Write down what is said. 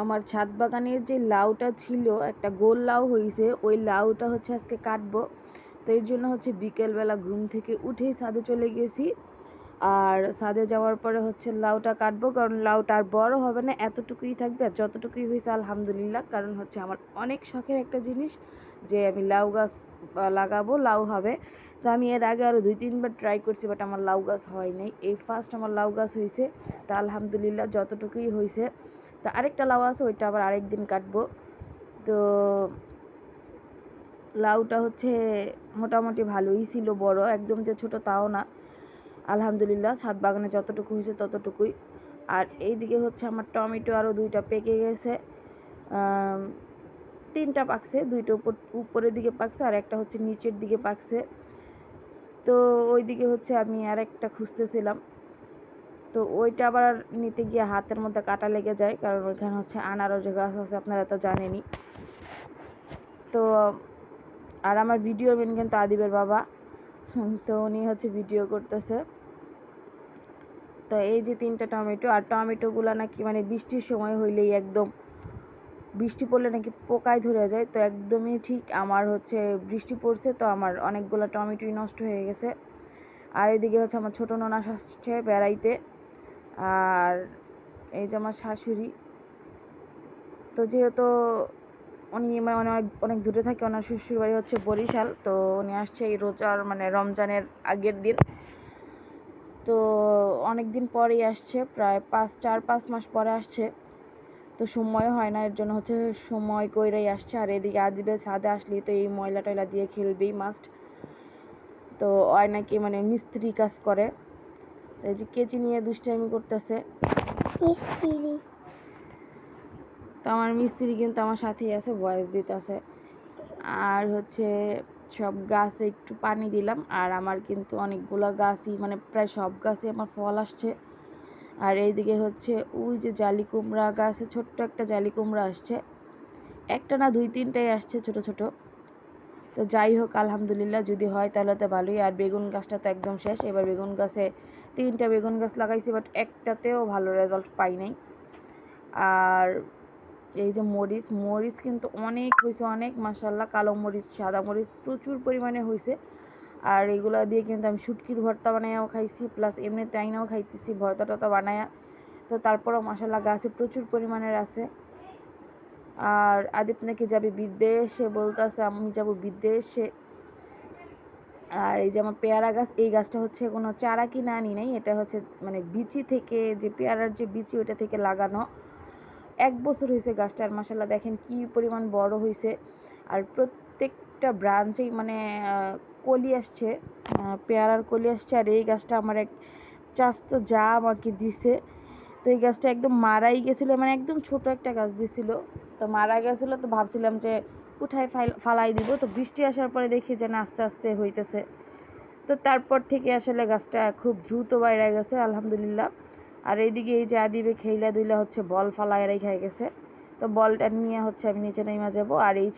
আমার ছাদ বাগানের যে লাউটা ছিল, একটা গোল লাউ হয়েছে ওই লাউটা হচ্ছে আজকে কাটবো। তো এর জন্য হচ্ছে বিকেলবেলা ঘুম থেকে উঠেই ছাদে চলে গেছি। আর ছাদে যাওয়ার পরে হচ্ছে লাউটা কাটবো, কারণ লাউটা আর বড় হবে না, এতটুকুই থাকবে। আর যতটুকুই হয়েছে আলহামদুলিল্লাহ, কারণ হচ্ছে আমার অনেক শখের একটা জিনিস যে আমি লাউ গাছ লাগাবো, লাউ হবে। তো আমি এর আগে আরও দুই, তিনবার ট্রাই করছি বাট আমার লাউ গাছ হয় নাই। এই ফার্স্ট আমার লাউ গাছ হয়েছে তা আলহামদুলিল্লাহ যতটুকুই হয়েছে তো আরেকটা লাউ আছে, ওইটা আবার আরেক দিন কাটবো। তো লাউটা হচ্ছে মোটামুটি ভালোই ছিল, বড়, একদম যে ছোট তাও না। আলহামদুলিল্লাহ, ছাদ বাগানে যতটুকু হয়েছে ততটুকুই। আর এইদিকে হচ্ছে আমার টমেটো আরও দুইটা পেকে গেছে। তিনটা পাকছে, দুইটা উপর, উপরের দিকে পাকছে আর একটা হচ্ছে নিচের দিকে পাকছে। তো ওই দিকে হচ্ছে আমি আর একটা খুঁজতেছিলাম। তো ওইটা আবার নিতে গিয়ে হাতের মধ্যে কাটা লেগে যায়, কারণ ওইখানে হচ্ছে আনারস গাছ আছে, আপনারা তো জানেনই। তো, আর আমার ভিডিও মেন কিন্তু আদিবের বাবা তো উনি হচ্ছে ভিডিও করতেছে। তো এই যে তিনটা টমেটো, আর টমেটোগুলো নাকি মানে বৃষ্টির সময় হইলেই একদম বৃষ্টি পড়লে নাকি পোকায় ধরে যায়, তো একদমই ঠিক আমার হচ্ছে বৃষ্টি পড়ছে, তো আমার অনেকগুলো টমেটোই নষ্ট হয়ে গেছে। আর এদিকে হচ্ছে আমার ছোটো ননাস আসছে বেড়াইতে। আর এই যে আমার শাশুড়ি, তো যেহেতু উনি মানে অনেক অনেক দূরে থাকে, ওনার শ্বশুর বাড়ি হচ্ছে বরিশাল, তো উনি আসছে এই রোজার মানে রমজানের আগের দিন। তো অনেক দিন পরেই আসছে, প্রায় পাঁচ, চার, পাঁচ মাস পরে আসছে। তো সময় হয় না, এর জন্য হচ্ছে সময় কইরাই আসছে। আর এদিকে আজবে ছাদে আসলেই তো এই ময়লা টয়লা দিয়ে খেলবেই মাস্ট তো ওই নাকি মানে মিস্ত্রি কাজ করে। এই যে কেচি নিয়ে দুষ্টামি করতেছে। মিস্ত্রি। তো আমার মিস্ত্রি কিন্তু আমার সাথেই আছে ভয়েস দিতেছে। আর হচ্ছে সব গাছে একটু পানি দিলাম আর আমার কিন্তু অনেকগুলো গাছই মানে প্রায় সব গাছই আমার ফল আসছে। আর এইদিকে হচ্ছে ওই যে জালি কুমড়া গাছে ছোট্ট একটা জালি কুমড়া আসছে। একটা না দুই তিনটাই আসছে ছোট ছোট। তো যাই হোক, আলহামদুলিল্লাহ যদি হয় তাহলে তো ভালোই। আর বেগুন গাছটা তো একদম শেষ। এবার বেগুন গাছে তিনটা বেগুন গাছ লাগাইছি বাট একটাতেও ভালো রেজাল্ট পাই নাই। আর এই যে মরিচ মরিচ কিন্তু অনেক হয়েছে অনেক মাসাল্লাহ কালো মরিচ, সাদা মরিচ প্রচুর পরিমাণে হয়েছে আর এগুলো দিয়ে কিন্তু আমি শুটকির ভর্তা বানাইয়াও খাইছি প্লাস এমনি তাইনাও খাইতেছি ভর্তা টর্তা বানায়া। তো তারপরও মশালা গাছে প্রচুর পরিমাণের আছে। আর আদিপ নাকি যাবে বিদেশে বলতেছে আমি যাব বিদেশে। আর এই যে আমার পেয়ারা গাছ, এই গাছটা হচ্ছে কোনো চারা কিনে আনি নাই, এটা হচ্ছে মানে বিচি থেকে যে পেয়ারার যে বিচি ওটা থেকে লাগানো। এক বছর হয়েছে গাছটার মাসাল্লাহ দেখেন কি পরিমাণ বড় হয়েছে। আর প্রত্যেকটা ব্রাঞ্চেই মানে কলি আসছে পেয়ারার কলি আসছে। আর এই গাছটা আমার এক চাস্তো যা আমাকে দিছে। তো এই গাছটা একদম মারাই গেছিল মানে একদম ছোট একটা গাছ দিছিল। তো মারা গেছিল তো ভাবছিলাম যে উঠাই ফালাই দিব। তো বৃষ্টি আসার পরে দেখি যে আস্তে আস্তে হইতেছে। তো তারপর থেকে আসলে গাছটা খুব দ্রুত বাইরে গেছে, আলহামদুলিল্লাহ। আর এইদিকে এই যে আদিবে খেইলা দুইলা হচ্ছে বল ফালায় রেখে গেছে। তো বলটা নিয়ে হচ্ছে আমি নিচে নেমে যাব। আর এই